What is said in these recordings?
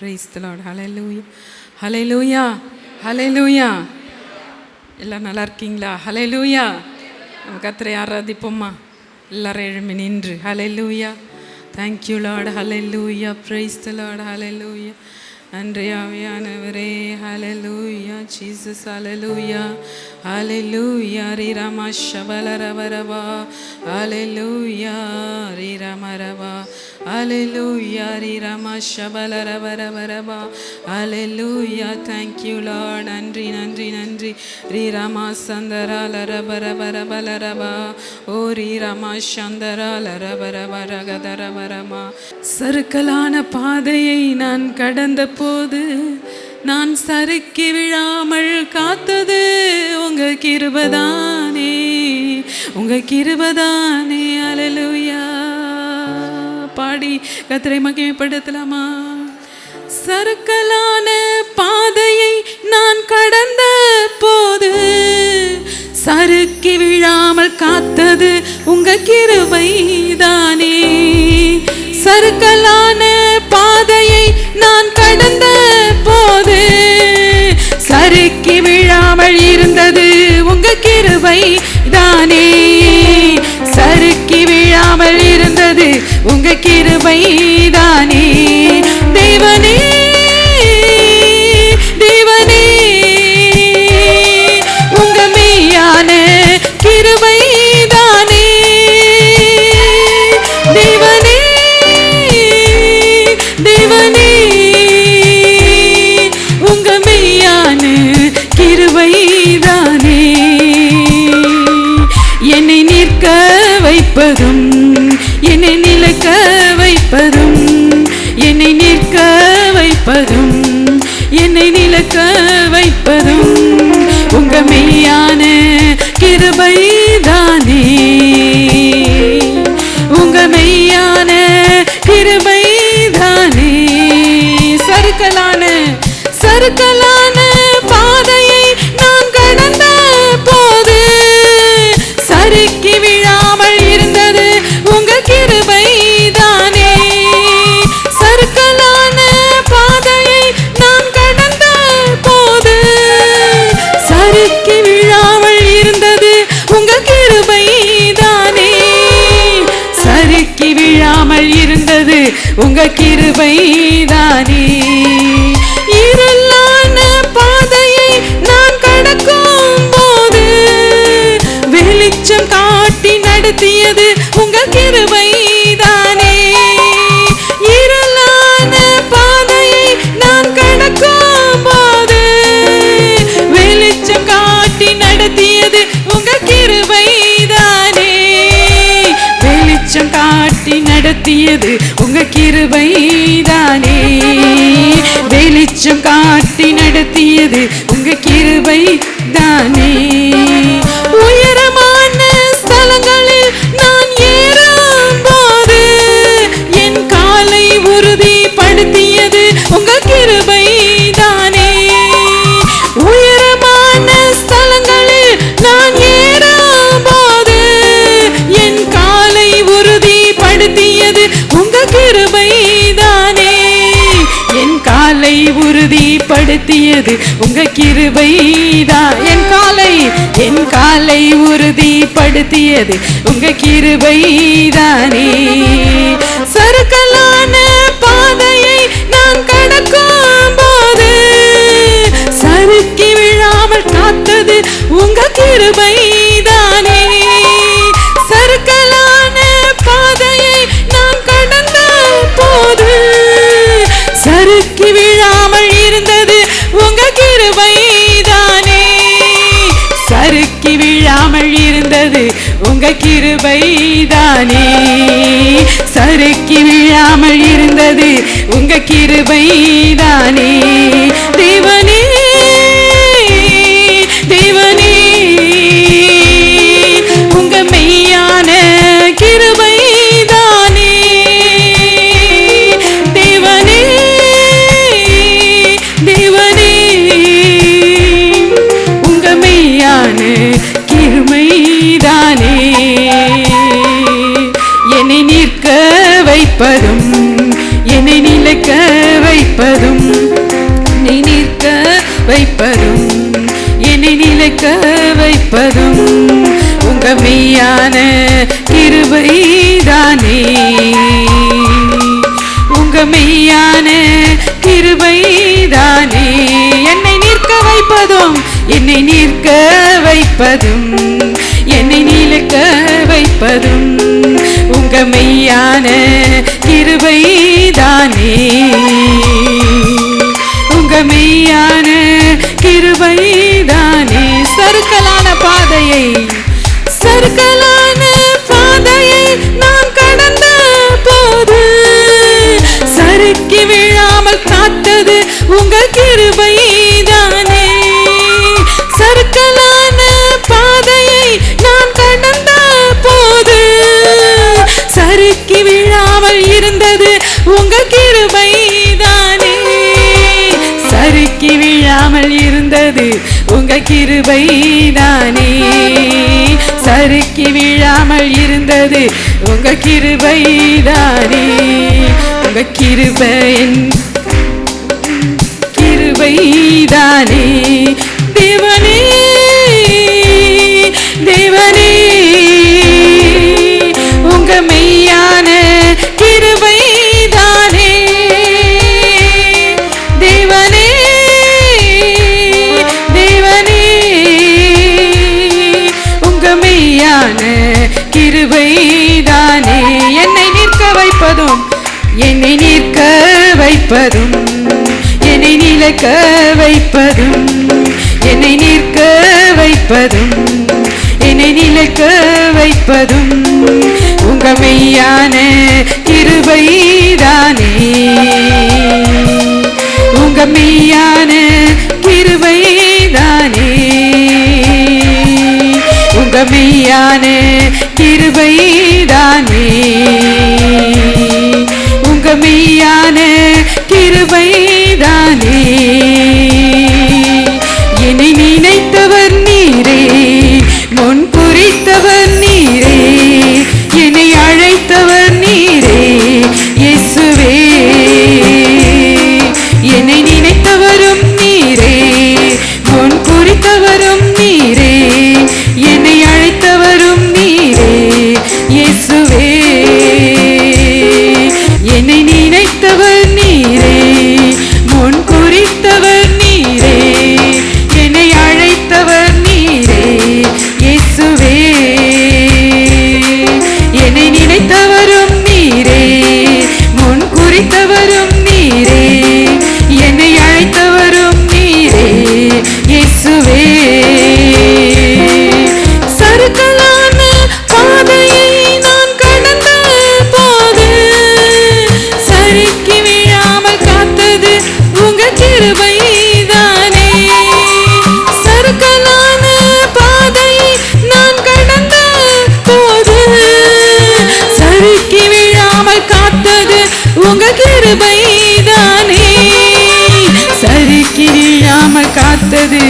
Praise the Lord hallelujah hallelujah hallelujah எல்லாம் நல்லா இருக்கீங்களா ஹலையிலூயா நம்ம கத்திரை ஆராதிப்போம்மா எல்லாரும் எழுமி நின்று hallelujah thank you lord hallelujah praise the lord hallelujah அன்றையாவியானவரே hallelujah Jesus hallelujah hallelujah ரீராமா ஷபலரவரவா அலலூயா ரீராமரவா hallelujah ரீ ராமா ஷபலரவரவரவா hallelujah thank you lord. நன்றி நன்றி நன்றி ரீ ராமா சந்தரா லரபரபரபலரபா ஓ ரீ ராமா சந்தரா லரபரபரகதரபரமா சறுக்கலான பாதையை நான் கடந்த போது நான் சறுக்கி விழாமல் காத்தது உங்க கிருபதானே உங்க கிருபதானே. அலலுயா பாடி கத்திரை மகிமைப்படுத்தலாமா? சறுக்கலான பாதையை நான் கடந்த போது சறுக்கி விழாமல் காத்தது உங்க கிருபைதானே. தானே பாதையை கிருபைதானே என்னை நிலக்க வைப்பதும் உங்க மெய்யான கிருபை. உங்க கிருபை தானே இருளான பாதையை நான் கடக்கும் போது வெளிச்சம் காட்டி நடத்தியது உங்க கிருபை தானே இருளான பாதையை நான் கடக்கும் போது வெளிச்சம் காட்டி நடத்தியது உங்க கிருபை தானே வெளிச்சம் காட்டி நடத்தியது உங்க கிருபை வெளிச்சம் காட்டி நடத்தியது உங்க கிருபை தானே உறுதிப்படுத்தியது. உங்க கிருபைதான் என் காலை என் காலை உறுதிப்படுத்தியது. உங்க கிருபைதானே சருக்கலான சறுக்கலான பாதையை நான் கடக்கும் போது சறுக்கி விழாமல் காத்தது உங்க கிருபை கிருபைதானே சறுக்கி விழாமல் இருந்தது உங்க கிருபைதானே தேவனே மெய்யான கிருபைதானே. என்னை நிற்க வைப்பதும் என்னை நிற்க வைப்பதும் என்னை நிற்க வைப்பதும் உங்க மெய்யான கிருபைதானே. உங்க கிருபை தானே சறுக்கி விழாமல் இருந்தது உங்க கிருபை தானே சறுக்கி விழாமல் இருந்தது உங்க கிருபை உங்க கிருபை கிருபை என்னை நிற்க வைப்பதும் என்னை நிலைக்க வைப்பதும் என்னை நிற்க வைப்பதும் என்னை நிலைக்க வைப்பதும். உங்க மெய்யான கிருபைதானே உங்க மெய்யான கிருபைதானே உங்க மெய்யான கிருபைதானே mia ne கிருபைதானே. சரி கிரியாம காத்தது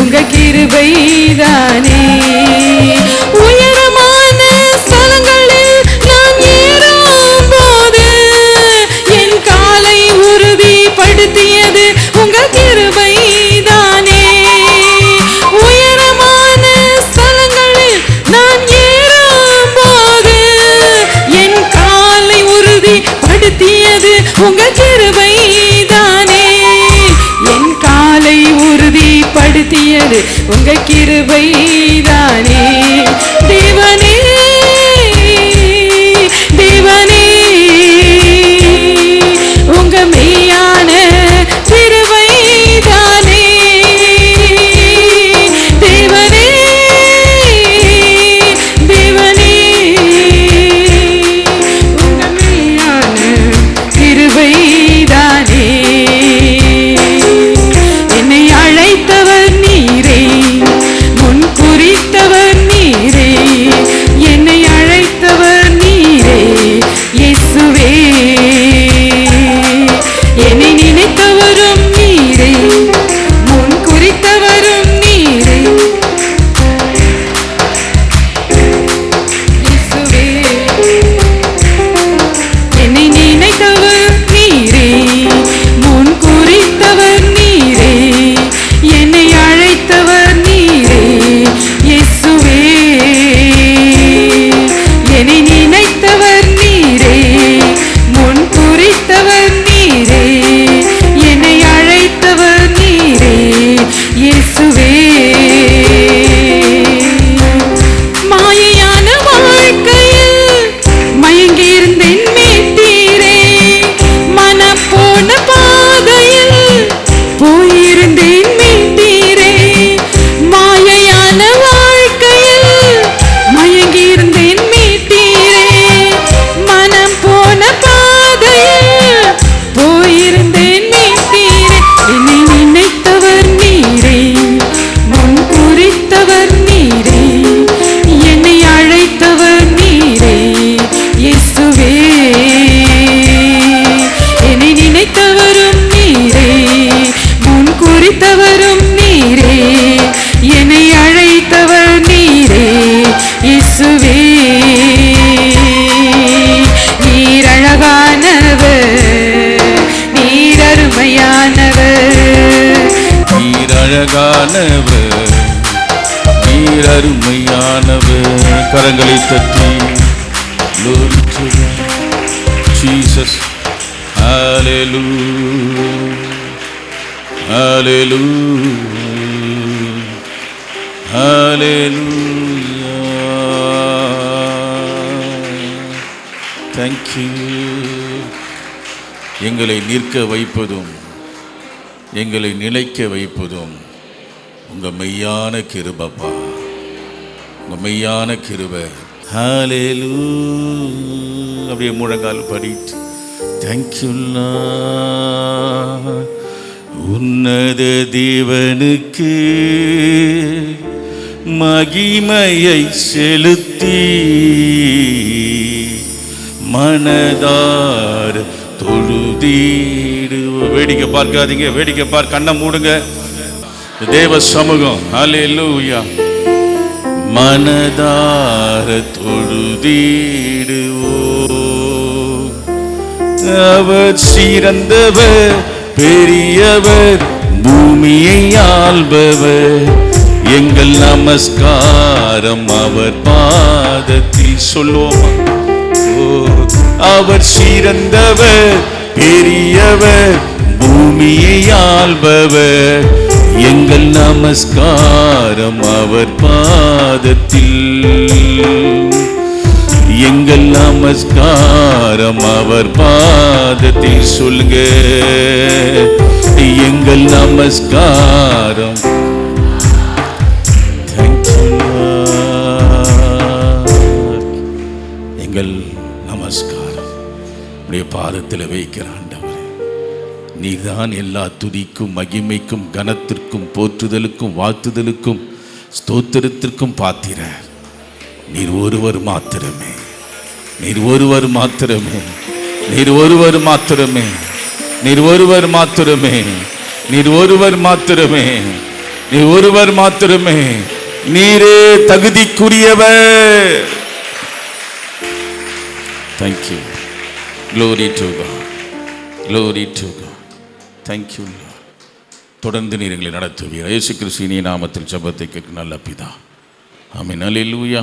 உங்க கிருபைதானே. உங்க கிருபை தானே. கரங்களை தட்டி Jesus hallelujah hallelujah hallelujah thank you எங்களை நிற்க வைப்பதும் எங்களை நினைக்க வைப்பதும் உங்கள் மெய்யான கிருபப்பா உங்க மெய்யான கிருபை. ஹalleluya அப்படியே முழங்கால் படிட்டு தேங்க்யூ உன்னத தேவனுக்கு மகிமையை செலுத்தி மனதார் தொழுதீடு வேடிக்கை பார்க்காதீங்க வேடிக்கை பார் கண்ணை மூடுங்க. தேவ சமூகம் ஹalleluya மனதார தொழுதீடுவோ. அவர் சிறந்தவர் பெரியவர் பூமியை ஆள்பவர். எங்கள் நமஸ்காரம் அவர் பாதத்தில் சொல்லுவோமா ஓ, அவர் சிறந்தவர் பெரியவர் பூமியை ஆள்பவர். எங்கள் நமஸ்காரம் அவர் பாதத்தில். எங்கள் நமஸ்காரம் அவர் பாதத்தில். சொல்லுங்க. எங்கள் நமஸ்காரம். எங்கள் நமஸ்காரம். உடைய பாதத்தில் வைக்கிறான். நீதான் எல்லா துதிக்கும் மகிமைக்கும் கனத்திற்கும் போற்றுதலுக்கும் வாழ்த்துதலுக்கும் ஸ்தோத்திரத்திற்கும் பாத்திர. நீர் ஒருவர் மாத்திரமே. நீர் ஒருவர் மாத்திரமே. நீர் ஒருவர் மாத்திரமே. நீர் ஒருவர் மாத்திரமே. நீர் ஒருவர் மாத்திரமே. நீர் ஒருவர் மாத்திரமே. நீரே தகுதிக்குரியவர். Thank you glory to God glory to God thank you தொடர்ந்து நீர் எங்களை நடத்துவீர் இயேசு கிறிஸ்துவின் நாமத்தில் சபத்தை கேட்க நல்ல பிதா. ஆமென். அல்லேலூயா